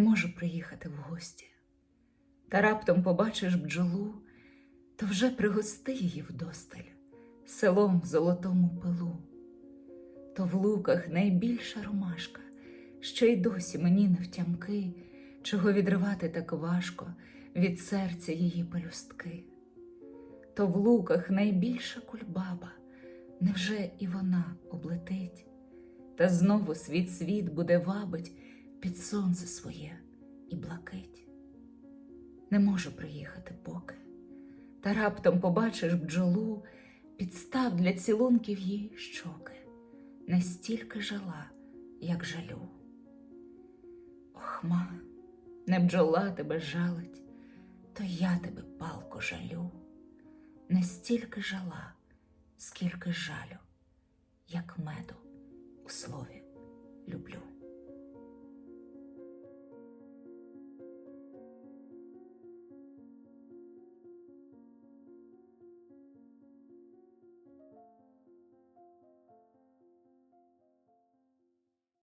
не можу приїхати в гості. Та раптом побачиш бджолу, то вже пригости її вдосталь, селом в золотому пилу. То в луках найбільша ромашка, що й досі мені не втямки, чого відривати так важко від серця її пелюстки. То в луках найбільша кульбаба, невже і вона облетить, та знову світ світ буде вабить під сонце своє і блакить. Не можу приїхати поки, та раптом побачиш бджолу, підстав для цілунків їй щоки, не стільки жала, як жалю. Охма, не бджола тебе жалить, то я тебе палко жалю, не стільки жала, скільки жалю, як меду у слові люблю.